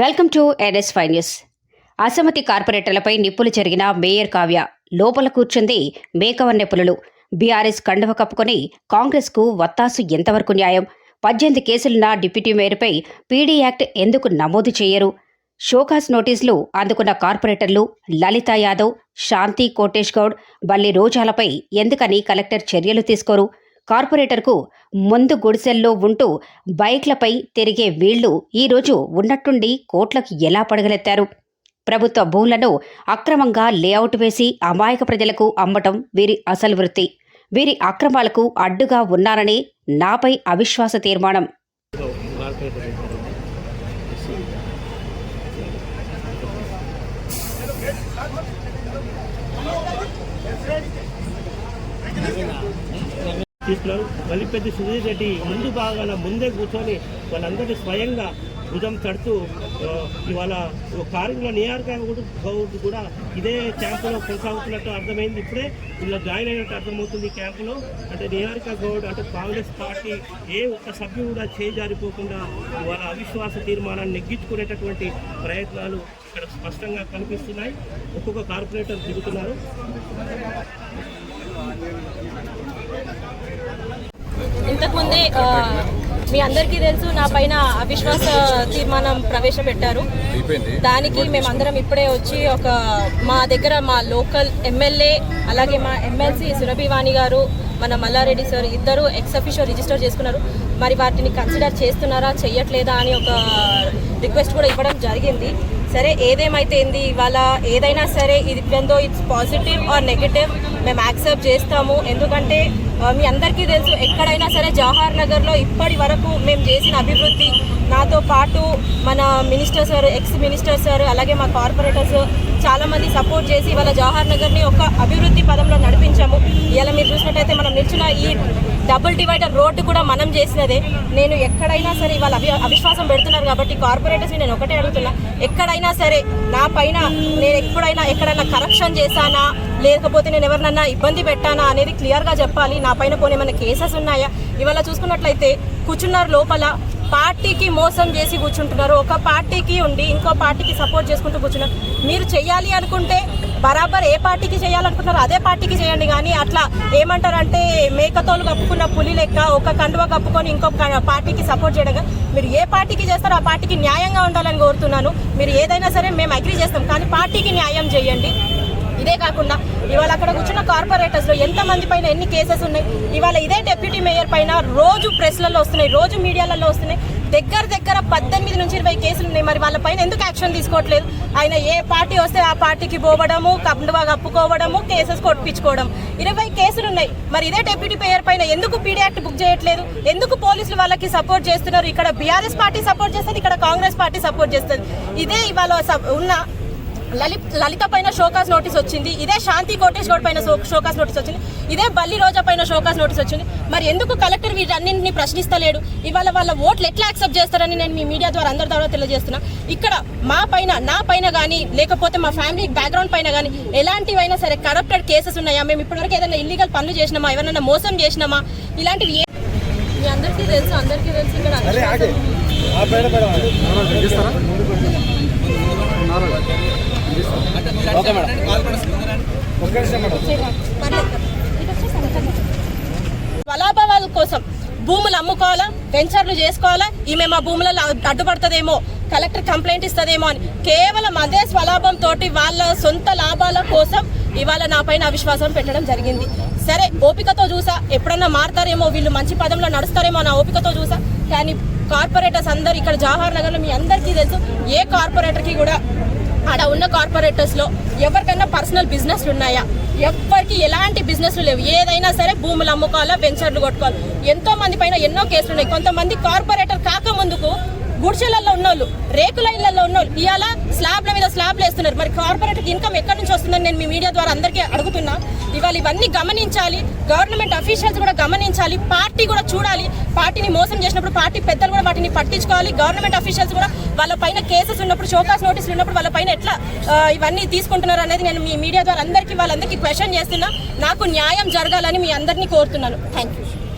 Welcome to NS five news. అసమతి కార్పొరేటర్లపై నిప్పులు జరిగిన మేయర్ కావ్య లోపల కూర్చుంది మేకవన్నె పులులు బీఆర్ఎస్ కండువ కప్పుకొని కాంగ్రెస్కు వత్తాసు ఎంతవరకు న్యాయం? పద్దెనిమిది కేసులున్న డిప్యూటీ మేయర్పై పీడీ యాక్ట్ ఎందుకు నమోదు చేయరు? షోకాస్ నోటీసులు అందుకున్న కార్పొరేటర్లు లలితా యాదవ్ శాంతి కోటేష్ గౌడ్ బల్లి రోజాలపై ఎందుకని కలెక్టర్ చర్యలు తీసుకోరు? కార్పొరేటర్కు ముందు గుడిసెల్లో ఉంటూ బైక్లపై తిరిగే వీళ్ళు ఈరోజు ఉన్నట్టుండి కోట్లకు ఎలా పడగలెత్తారు? ప్రభుత్వ భూములను అక్రమంగా లేఅవుట్ వేసి అమాయక ప్రజలకు అమ్మటం వీరి అసలు వృత్తి. వీరి అక్రమాలకు అడ్డుగా ఉన్నారని నాపై అవిశ్వాస తీర్మానం. తీసుకున్నారు. వల్లిపెద్ది సుధీర్ రెడ్డి ముందు భాగాన ముందే కూర్చొని వాళ్ళందరినీ స్వయంగా భుజం తడుతూ ఇవాళ కార్మికుల నియార్క గౌడ్ కూడా ఇదే క్యాంపులో కొనసాగుతున్నట్టు అర్థమైంది. ఇప్పుడే ఇలా జాయిన్ అయినట్టు అర్థమవుతుంది ఈ క్యాంపులో. అంటే నియారిక గౌడ్ అంటే కాంగ్రెస్ పార్టీ ఏ ఒక్క సభ్యుడు కూడా చేజారిపోకుండా ఇవాళ అవిశ్వాస తీర్మానాన్ని నెగ్గించుకునేటటువంటి ప్రయత్నాలు ఇక్కడ స్పష్టంగా కనిపిస్తున్నాయి. ఒక్కొక్క కార్పొరేటర్ దిగుతున్నారు ఇంతకుముందే మీ అందరికీ తెలుసు నా పైన అవిశ్వాస తీర్మానం ప్రవేశపెట్టారు. దానికి మేమందరం ఇప్పుడే వచ్చి ఒక మా దగ్గర మా లోకల్ ఎమ్మెల్యే అలాగే మా ఎమ్మెల్సీ సురభివాణి గారు మన మల్లారెడ్డి సార్ ఇద్దరు ఎక్స్ రిజిస్టర్ చేసుకున్నారు. మరి వాటిని కన్సిడర్ చేస్తున్నారా చెయ్యట్లేదా అని ఒక రిక్వెస్ట్ కూడా ఇవ్వడం జరిగింది. సరే ఏదేమైతే ఏంది ఇవాళ ఏదైనా సరే ఇది ఇట్స్ పాజిటివ్ ఆర్ నెగటివ్ మేము యాక్సెప్ట్ చేస్తాము. ఎందుకంటే మీ అందరికీ తెలుసు ఎక్కడైనా సరే జవహర్ నగర్లో ఇప్పటి వరకు మేము చేసిన అభివృద్ధి. నాతో పాటు మన minister sir ex minister sir అలాగే మా కార్పొరేటర్స్ చాలామంది సపోర్ట్ చేసి ఇవాళ జవహర్ నగర్ని ఒక అభివృద్ధి పదంలో నడిపించాము. ఇలా మీరు చూసినట్టయితే మనం నిల్చున్న ఈ డబుల్ డివైడర్ రోడ్డు కూడా మనం చేసినదే. నేను ఎక్కడైనా సరే ఇవాళ అవి అవిశ్వాసం పెడుతున్నారు కాబట్టి కార్పొరేటర్స్ని నేను ఒకటే అడుగుతున్నా. ఎక్కడైనా సరే నా పైన నేను ఎప్పుడైనా ఎక్కడైనా కరప్షన్ చేశానా? లేకపోతే నేను ఎవరినన్నా ఇబ్బంది పెట్టానా అనేది క్లియర్గా చెప్పాలి. నా పైన పోనీ ఏమైనా కేసెస్ ఉన్నాయా? ఇవాళ చూసుకున్నట్లయితే కూర్చున్నారు లోపల. పార్టీకి మోసం చేసి కూర్చుంటున్నారు. ఒక పార్టీకి ఉండి ఇంకో పార్టీకి సపోర్ట్ చేసుకుంటూ కూర్చున్నారు మీరు చేయాలి అనుకుంటే బరాబర్ ఏ పార్టీకి చేయాలనుకుంటున్నారో అదే పార్టీకి చేయండి. కానీ అట్లా ఏమంటారంటే మేకతోలు కప్పుకున్న పులి లెక్క ఒక కండువ కప్పుకొని ఇంకో పార్టీకి సపోర్ట్ చేయడం మీరు ఏ పార్టీకి చేస్తారో ఆ పార్టీకి న్యాయంగా ఉండాలని కోరుతున్నాను. మీరు ఏదైనా సరే మేము అగ్రి చేస్తాం. కానీ పార్టీకి న్యాయం చేయండి. ఇదే కాకుండా ఇవాళ అక్కడ కూర్చున్న కార్పొరేటర్స్లో ఎంత మంది పైన ఎన్ని కేసెస్ ఉన్నాయి? ఇవాళ ఇదే డెప్యూటీ మేయర్ పైన రోజు ప్రెస్లలో వస్తున్నాయి రోజు మీడియాలలో వస్తున్నాయి. దగ్గర దగ్గర పద్దెనిమిది నుంచి ఇరవై కేసులు ఉన్నాయి. మరి వాళ్ళ పైన ఎందుకు యాక్షన్ తీసుకోవట్లేదు? ఆయన ఏ పార్టీ వస్తే ఆ పార్టీకి పోవడము కండువా కప్పుకోవడము కేసెస్ కొట్టించుకోవడం. ఇరవై కేసులు ఉన్నాయి. మరి ఇదే డెప్యూటీ మేయర్ పైన ఎందుకు పీడీ యాక్ట్ బుక్ చేయట్లేదు? ఎందుకు పోలీసులు వాళ్ళకి సపోర్ట్ చేస్తున్నారు? ఇక్కడ బీఆర్ఎస్ పార్టీ సపోర్ట్ చేస్తుంది ఇక్కడ కాంగ్రెస్ పార్టీ సపోర్ట్ చేస్తుంది. ఇదే ఇవాళ ఉన్న లలిత్ లలిత పైన షోకాస్ నోటీస్ వచ్చింది. ఇదే శాంతి కోటేష్ గౌడ్ పైన షో- షోకాస్ నోటీస్ వచ్చింది. ఇదే బల్లి రోజా పైన షోకాస్ నోటీస్ వచ్చింది. మరి ఎందుకు కలెక్టర్ వీటన్నింటినీ ప్రశ్నిస్తలేడు? ఇవాళ వాళ్ళ ఓట్లు ఎట్లా యాక్సెప్ట్ చేస్తారని నేను మీ మీడియా ద్వారా అందరి ద్వారా తెలియజేస్తున్నా. ఇక్కడ మా పైన నా పైన కానీ లేకపోతే మా ఫ్యామిలీ బ్యాక్గ్రౌండ్ పైన కానీ ఎలాంటివైనా సరే కరప్టెడ్ కేసెస్ ఉన్నాయా? మేము ఇప్పటివరకు ఏదైనా ఇల్లీగల్ పనులు చేసినామా? ఎవరైనా మోసం చేసినామా? ఇలాంటివి ఏ- మీ అందరికీ తెలుసు అందరికీ తెలుసు ఇక్కడ అవిశ్వాసం బలాభావాల కోసం భూములు అమ్ముకోవాలా? వెంచర్లు చేసుకోవాలా? ఈమె మా భూములలో అడ్డుపడుతుందేమో? కలెక్టర్ కంప్లైంట్ ఇస్తుందేమో అని. కేవలం అదే స్వలాభం తోటి వాళ్ళ సొంత లాభాల కోసం ఇవాళ నా పైన అవిశ్వాసం పెట్టడం జరిగింది. సరే ఓపికతో చూసా. ఎప్పుడన్నా మారుతారేమో? వీళ్ళు మంచి పదంలో నడుస్తారేమో నా ఓపికతో చూసా. కానీ కార్పొరేటర్స్ అందరు ఇక్కడ జవహర్ నగర్లో మీ అందరికీ తెలుసు ఏ కార్పొరేటర్కి కూడా ఆడ ఉన్న కార్పొరేటర్స్లో ఎవరికైనా పర్సనల్ బిజినెస్లు ఉన్నాయా? ఎవరికి ఎలాంటి బిజినెస్లు లేవు? ఏదైనా సరే భూములు అమ్ముకోవాలా వెంచర్లు కొట్టుకోవాలి? ఎంతో మంది పైన ఎన్నో కేసులు ఉన్నాయి. కొంతమంది కార్పొరేటర్ కాక ముందుకు గుడిచెలలో ఉన్నోళ్ళు రేకుల ఇళ్ళలో ఉన్నోళ్ళు ఇవాళ స్లాబ్ల మీద స్లాబ్లు వేస్తున్నారు. మరి కార్పొరేట్ ఇన్కమ్ ఎక్కడి నుంచి వస్తుందని నేను మీ మీడియా ద్వారా అందరికీ అడుగుతున్నా. ఇవాళ ఇవన్నీ గమనించాలి గవర్నమెంట్ అఫీషియల్స్ కూడా గమనించాలి పార్టీ కూడా చూడాలి పార్టీని మోసం చేసినప్పుడు పార్టీ పెద్దలు కూడా వాటిని పట్టించుకోవాలి గవర్నమెంట్ అఫీషియల్స్ కూడా వాళ్ళ పైన కేసెస్ ఉన్నప్పుడు షోకాస్ నోటీసులు ఉన్నప్పుడు వాళ్ళ పైన ఎట్లా ఇవన్నీ తీసుకుంటున్నారు అనేది నేను మీ మీడియా ద్వారా అందరికీ వాళ్ళందరికీ క్వశ్చన్ చేస్తున్నా. నాకు న్యాయం జరగాలని మీ అందరినీ కోరుతున్నాను. Thank you